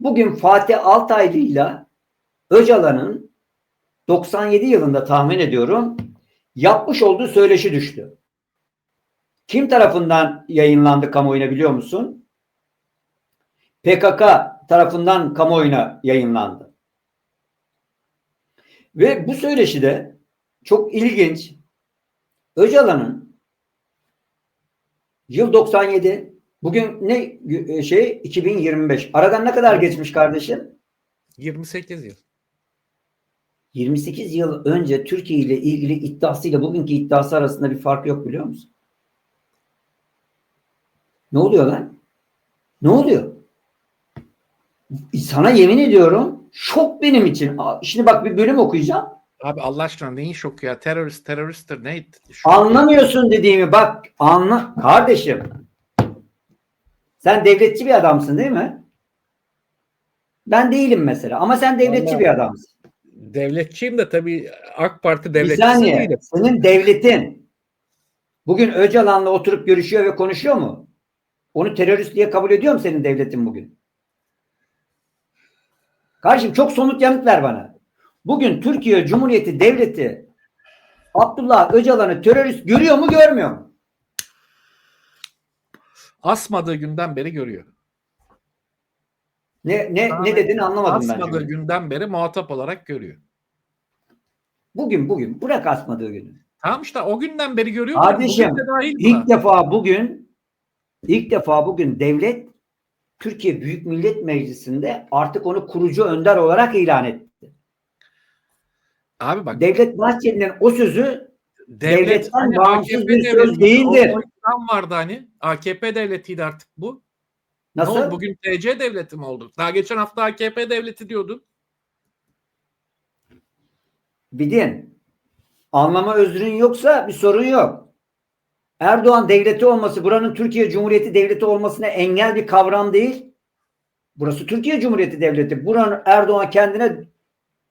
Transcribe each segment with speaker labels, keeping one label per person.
Speaker 1: Bugün Fatih Altaylı'yla Öcalan'ın 97 yılında tahmin ediyorum yapmış olduğu söyleşi düştü. Kim tarafından yayınlandı kamuoyuna biliyor musun? PKK tarafından kamuoyuna yayınlandı. Ve bu söyleşide çok ilginç Öcalan'ın yıl 97 bugün ne şey 2025 aradan ne kadar geçmiş kardeşim?
Speaker 2: 28 yıl.
Speaker 1: 28 yıl önce Türkiye ile ilgili iddiasıyla bugünkü iddiası arasında bir fark yok biliyor musun? Ne oluyor lan? Ne oluyor? Sana yemin ediyorum şok benim için. Şimdi bak bir bölüm okuyacağım.
Speaker 2: Abi Allah aşkına neyin şoku ya? Terörist, teröristtir ne? Şok
Speaker 1: Anlamıyorsun dediğimi bak anla. Kardeşim sen devletçi bir adamsın değil mi? Ben değilim mesela ama sen devletçi
Speaker 2: Vallahi-
Speaker 1: bir adamsın.
Speaker 2: Devletçiyim de tabii AK Parti devletçisi
Speaker 1: saniye.
Speaker 2: değilim.
Speaker 1: Senin devletin bugün Öcalan'la oturup görüşüyor ve konuşuyor mu? Onu terörist diye kabul ediyor mu senin devletin bugün? Kardeşim çok somut yanıt ver bana. Bugün Türkiye Cumhuriyeti Devleti Abdullah Öcalan'ı terörist görüyor mu görmüyor mu?
Speaker 2: Asmadığı günden beri görüyor.
Speaker 1: Ne ne
Speaker 2: Abi,
Speaker 1: ne dediğini anlamadım ben.
Speaker 2: Asmadığı günden beri muhatap olarak görüyor.
Speaker 1: Bugün bugün bırak asmadığı günü.
Speaker 2: Tamam işte o günden beri görüyor.
Speaker 1: Kardeşim,
Speaker 2: de dahil buna.
Speaker 1: İlk defa bugün ilk defa bugün devlet Türkiye Büyük Millet Meclisi'nde artık onu kurucu önder olarak ilan etti.
Speaker 2: Abi bak
Speaker 1: Devlet Bahçeli'nin o sözü
Speaker 2: devlet
Speaker 1: devletten
Speaker 2: hani
Speaker 1: bağımsız bir söz değildir.
Speaker 2: O, iktidar vardı hani. AKP devletiydi artık bu. Ne
Speaker 1: nasıl?
Speaker 2: oldu? Bugün TC devleti mi oldu? Daha geçen hafta AKP devleti diyordun.
Speaker 1: Bidin. Anlama özrün yoksa bir sorun yok. Erdoğan devleti olması buranın Türkiye Cumhuriyeti devleti olmasına engel bir kavram değil. Burası Türkiye Cumhuriyeti devleti. Buranın Erdoğan kendine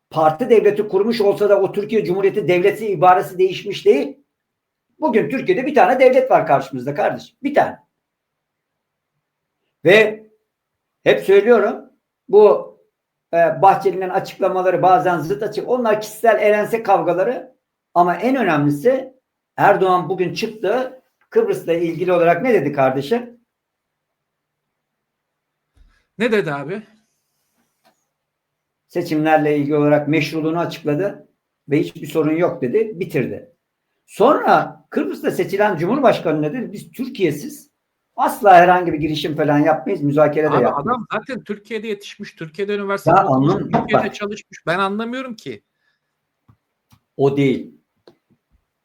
Speaker 1: parti devleti kurmuş olsa da o Türkiye Cumhuriyeti devleti ibaresi değişmiş değil. Bugün Türkiye'de bir tane devlet var karşımızda kardeşim. Bir tane. Ve hep söylüyorum bu e, Bahçeli'nin açıklamaları bazen zıt açık. Onlar kişisel elense kavgaları ama en önemlisi Erdoğan bugün çıktı Kıbrıs'la ilgili olarak ne dedi kardeşim?
Speaker 2: Ne dedi abi?
Speaker 1: Seçimlerle ilgili olarak meşruluğunu açıkladı ve hiçbir sorun yok dedi, bitirdi. Sonra Kıbrıs'ta seçilen Cumhurbaşkanı ne dedi? Biz Türkiye'siz asla herhangi bir girişim falan yapmayız, müzakere de
Speaker 2: Abi
Speaker 1: yapmayız.
Speaker 2: adam zaten Türkiye'de yetişmiş, Türkiye'de üniversitede
Speaker 1: Ya
Speaker 2: okumuş, Türkiye'de
Speaker 1: bak.
Speaker 2: çalışmış. Ben anlamıyorum ki.
Speaker 1: O değil.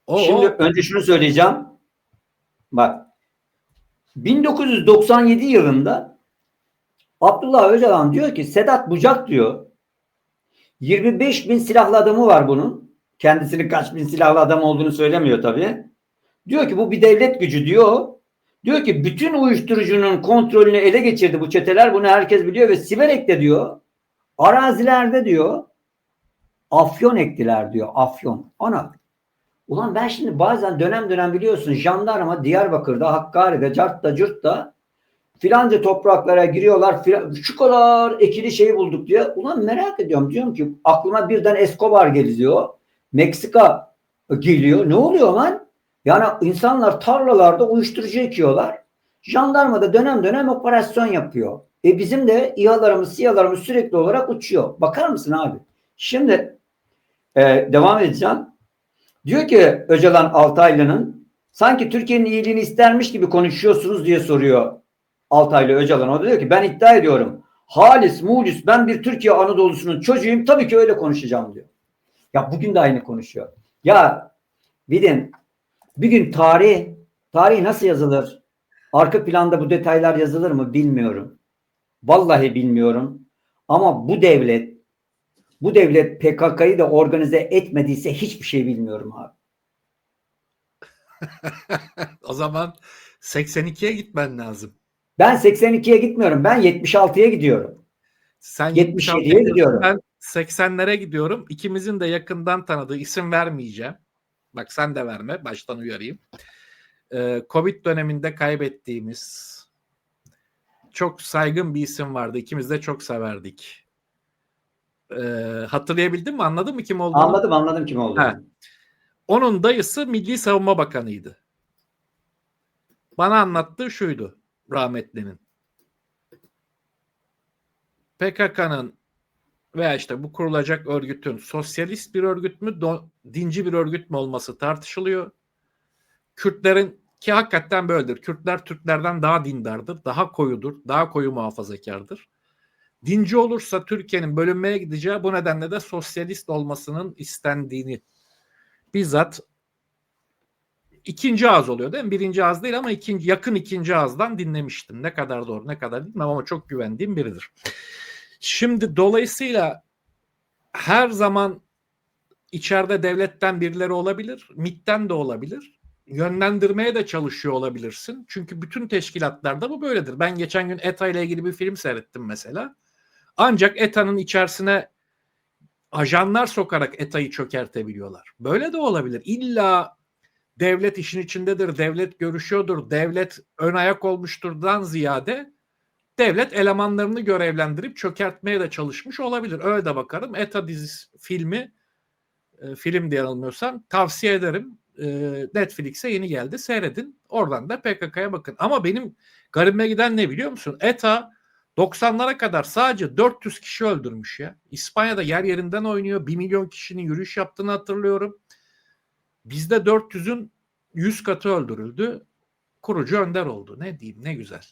Speaker 2: O,
Speaker 1: Şimdi
Speaker 2: o
Speaker 1: önce şunu söyleyeceğim. Bak 1997 yılında Abdullah Öcalan diyor ki Sedat Bucak diyor 25 bin silahlı adamı var bunun. Kendisinin kaç bin silahlı adam olduğunu söylemiyor tabii. Diyor ki bu bir devlet gücü diyor. Diyor ki bütün uyuşturucunun kontrolünü ele geçirdi bu çeteler. Bunu herkes biliyor ve Siverek'te diyor. Arazilerde diyor. Afyon ektiler diyor. Afyon. Ana Ulan ben şimdi bazen dönem dönem biliyorsun jandarma Diyarbakır'da, Hakkari'de, Cart'ta, Cırt'ta filanca topraklara giriyorlar. Filan, şu kadar ekili şeyi bulduk diye. Ulan merak ediyorum. Diyorum ki aklıma birden Escobar geliyor. Meksika geliyor. Ne oluyor lan? Yani insanlar tarlalarda uyuşturucu ekiyorlar. Jandarma da dönem dönem operasyon yapıyor. E bizim de İHA'larımız, SİHA'larımız sürekli olarak uçuyor. Bakar mısın abi? Şimdi e, devam edeceğim. Diyor ki Öcalan Altaylı'nın sanki Türkiye'nin iyiliğini istermiş gibi konuşuyorsunuz diye soruyor Altaylı Öcalan. O da diyor ki ben iddia ediyorum. Halis, mulis ben bir Türkiye Anadolu'sunun çocuğuyum tabii ki öyle konuşacağım diyor. Ya bugün de aynı konuşuyor. Ya Bidin bir gün tarih tarih nasıl yazılır? Arka planda bu detaylar yazılır mı bilmiyorum. Vallahi bilmiyorum. Ama bu devlet bu devlet PKK'yı da organize etmediyse hiçbir şey bilmiyorum abi.
Speaker 2: o zaman 82'ye gitmen lazım.
Speaker 1: Ben 82'ye gitmiyorum. Ben 76'ya gidiyorum.
Speaker 2: Sen
Speaker 1: 77'ye
Speaker 2: 76'ya
Speaker 1: gidiyorum.
Speaker 2: Ben 80'lere gidiyorum. İkimizin de yakından tanıdığı isim vermeyeceğim. Bak sen de verme. Baştan uyarayım. Ee, Covid döneminde kaybettiğimiz çok saygın bir isim vardı. İkimiz de çok severdik. Ee, hatırlayabildin mi? Anladın mı kim olduğunu?
Speaker 1: Anladım anladım kim olduğunu.
Speaker 2: Ha. Onun dayısı Milli Savunma Bakanıydı. Bana anlattığı şuydu rahmetlinin. PKK'nın veya işte bu kurulacak örgütün sosyalist bir örgüt mü, do- dinci bir örgüt mü olması tartışılıyor. Kürtlerin ki hakikaten böyledir. Kürtler Türklerden daha dindardır, daha koyudur, daha koyu muhafazakardır. Dinci olursa Türkiye'nin bölünmeye gideceği bu nedenle de sosyalist olmasının istendiğini bizzat ikinci ağız oluyor değil mi? Birinci ağız değil ama ikinci, yakın ikinci ağızdan dinlemiştim. Ne kadar doğru ne kadar bilmem ama çok güvendiğim biridir. Şimdi dolayısıyla her zaman içeride devletten birileri olabilir, MIT'ten de olabilir. Yönlendirmeye de çalışıyor olabilirsin. Çünkü bütün teşkilatlarda bu böyledir. Ben geçen gün ETA ile ilgili bir film seyrettim mesela. Ancak ETA'nın içerisine ajanlar sokarak ETA'yı çökertebiliyorlar. Böyle de olabilir. İlla devlet işin içindedir, devlet görüşüyordur, devlet ön ayak olmuşturdan ziyade devlet elemanlarını görevlendirip çökertmeye de çalışmış olabilir. Öyle de bakarım. ETA dizisi filmi e, film diye yanılmıyorsam tavsiye ederim. E, Netflix'e yeni geldi. Seyredin. Oradan da PKK'ya bakın. Ama benim garibime giden ne biliyor musun? ETA 90'lara kadar sadece 400 kişi öldürmüş ya. İspanya'da yer yerinden oynuyor. 1 milyon kişinin yürüyüş yaptığını hatırlıyorum. Bizde 400'ün 100 katı öldürüldü. Kurucu önder oldu. Ne diyeyim ne güzel.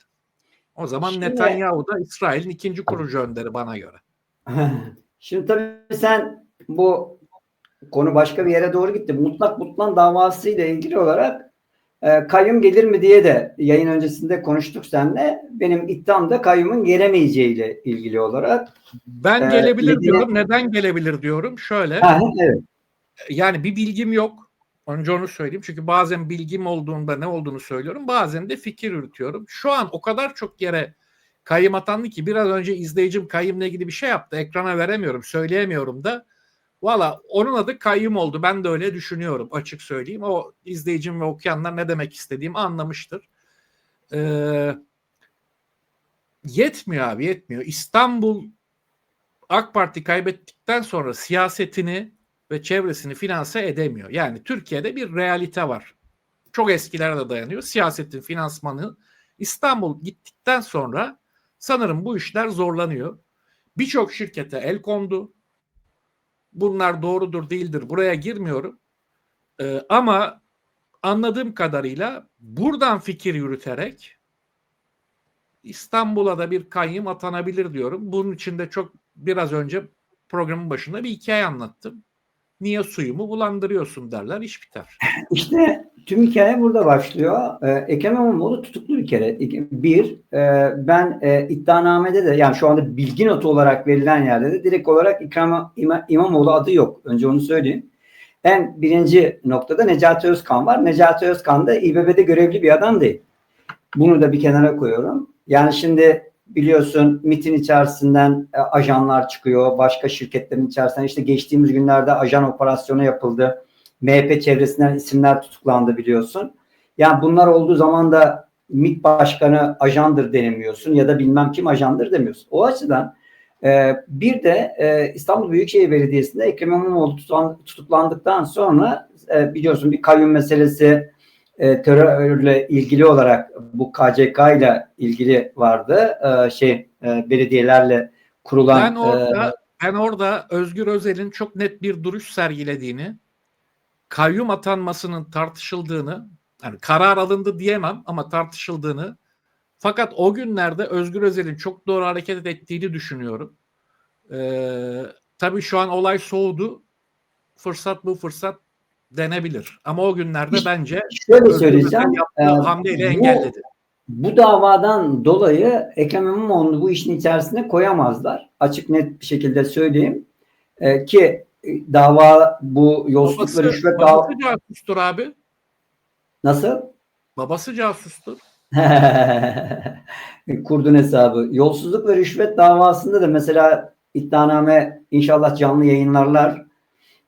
Speaker 2: O zaman
Speaker 1: Şimdi-
Speaker 2: Netanyahu da İsrail'in ikinci kurucu önderi bana göre.
Speaker 1: Şimdi tabii sen bu konu başka bir yere doğru gitti. Mutlak Mutlan davası ile ilgili olarak e, kayyum gelir mi diye de yayın öncesinde konuştuk seninle. Benim iddiam da kayyumun gelemeyeceğiyle ilgili olarak.
Speaker 2: Ben
Speaker 1: Ee,
Speaker 2: gelebilir
Speaker 1: Medine-
Speaker 2: diyorum. Neden gelebilir diyorum? Şöyle.
Speaker 1: Ha, evet.
Speaker 2: yani bir bilgim yok. Önce onu söyleyeyim. Çünkü bazen bilgim olduğunda ne olduğunu söylüyorum. Bazen de fikir yürütüyorum. Şu an o kadar çok yere kayyım atandı ki biraz önce izleyicim kayyımla ilgili bir şey yaptı. Ekrana veremiyorum, söyleyemiyorum da. Valla onun adı kayyum oldu. Ben de öyle düşünüyorum açık söyleyeyim. O izleyicim ve okuyanlar ne demek istediğimi anlamıştır. Ee, yetmiyor abi yetmiyor. İstanbul AK Parti kaybettikten sonra siyasetini ve çevresini finanse edemiyor. Yani Türkiye'de bir realite var. Çok eskilere de dayanıyor. Siyasetin finansmanı İstanbul gittikten sonra sanırım bu işler zorlanıyor. Birçok şirkete el kondu. Bunlar doğrudur değildir buraya girmiyorum. Ee, ama anladığım kadarıyla buradan fikir yürüterek İstanbul'a da bir kayyım atanabilir diyorum. Bunun için de çok biraz önce programın başında bir hikaye anlattım. Niye suyumu bulandırıyorsun derler iş biter.
Speaker 1: İşte tüm hikaye burada başlıyor. Ee, Ekrem İmamoğlu tutuklu bir kere. Bir, e, ben e, iddianamede de yani şu anda bilgi notu olarak verilen yerde de direkt olarak Ekrem İma- İmamoğlu adı yok. Önce onu söyleyeyim. En birinci noktada Necati Özkan var. Necati Özkan da İBB'de görevli bir adam değil. Bunu da bir kenara koyuyorum. Yani şimdi biliyorsun MIT'in içerisinden e, ajanlar çıkıyor. Başka şirketlerin içerisinden işte geçtiğimiz günlerde ajan operasyonu yapıldı. MHP çevresinden isimler tutuklandı biliyorsun. Yani bunlar olduğu zaman da MİT başkanı ajandır denemiyorsun ya da bilmem kim ajandır demiyorsun. O açıdan e, bir de e, İstanbul Büyükşehir Belediyesi'nde Ekrem İmamoğlu tutuklan- tutuklandıktan sonra e, biliyorsun bir kayyum meselesi e, terörle ilgili olarak bu KCK ile ilgili vardı. E, şey e, belediyelerle kurulan
Speaker 2: Ben
Speaker 1: e,
Speaker 2: orada ben orada Özgür Özel'in çok net bir duruş sergilediğini, kayyum atanmasının tartışıldığını, yani karar alındı diyemem ama tartışıldığını fakat o günlerde Özgür Özel'in çok doğru hareket ettiğini düşünüyorum. Ee, tabii şu an olay soğudu. Fırsat bu fırsat denebilir. Ama o günlerde
Speaker 1: İşte
Speaker 2: bence
Speaker 1: şöyle söyleyeceğim. E,
Speaker 2: hamleyle
Speaker 1: bu-
Speaker 2: engelledi.
Speaker 1: Bu davadan dolayı Ekrem İmamoğlu'nu bu işin içerisine koyamazlar. Açık net bir şekilde söyleyeyim. Ee, ki e, dava bu yolsuzluk ve rüşvet dava
Speaker 2: babası casustur abi.
Speaker 1: nasıl?
Speaker 2: Babası casustur.
Speaker 1: Kurdun hesabı. Yolsuzluk ve rüşvet davasında da mesela iddianame inşallah canlı yayınlarlar.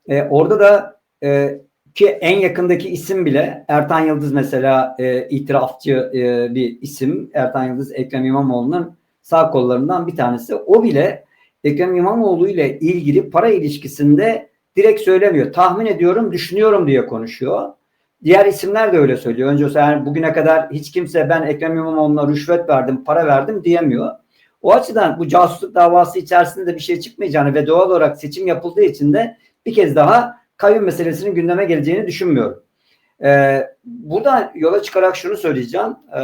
Speaker 1: Ee, orada da e, ki en yakındaki isim bile Ertan Yıldız mesela e, itirafçı e, bir isim. Ertan Yıldız Ekrem İmamoğlu'nun sağ kollarından bir tanesi. O bile Ekrem İmamoğlu ile ilgili para ilişkisinde direkt söylemiyor. Tahmin ediyorum, düşünüyorum diye konuşuyor. Diğer isimler de öyle söylüyor. Önce yani bugüne kadar hiç kimse ben Ekrem İmamoğlu'na rüşvet verdim, para verdim diyemiyor. O açıdan bu casusluk davası içerisinde de bir şey çıkmayacağını ve doğal olarak seçim yapıldığı için de bir kez daha kayyum meselesinin gündeme geleceğini düşünmüyorum. Ee, buradan yola çıkarak şunu söyleyeceğim. Ee,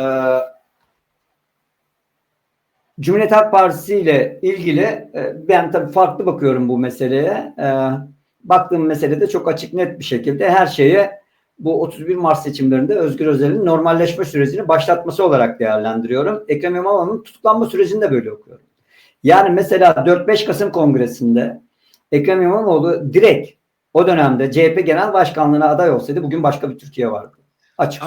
Speaker 1: Cumhuriyet Halk Partisi ile ilgili e, ben tabii farklı bakıyorum bu meseleye. Ee, baktığım meselede çok açık net bir şekilde her şeye bu 31 Mart seçimlerinde Özgür Özel'in normalleşme sürecini başlatması olarak değerlendiriyorum. Ekrem İmamoğlu'nun tutuklanma sürecini de böyle okuyorum. Yani mesela 4-5 Kasım Kongresi'nde Ekrem İmamoğlu direkt o dönemde CHP Genel Başkanlığı'na aday olsaydı bugün başka bir Türkiye vardı. Açık.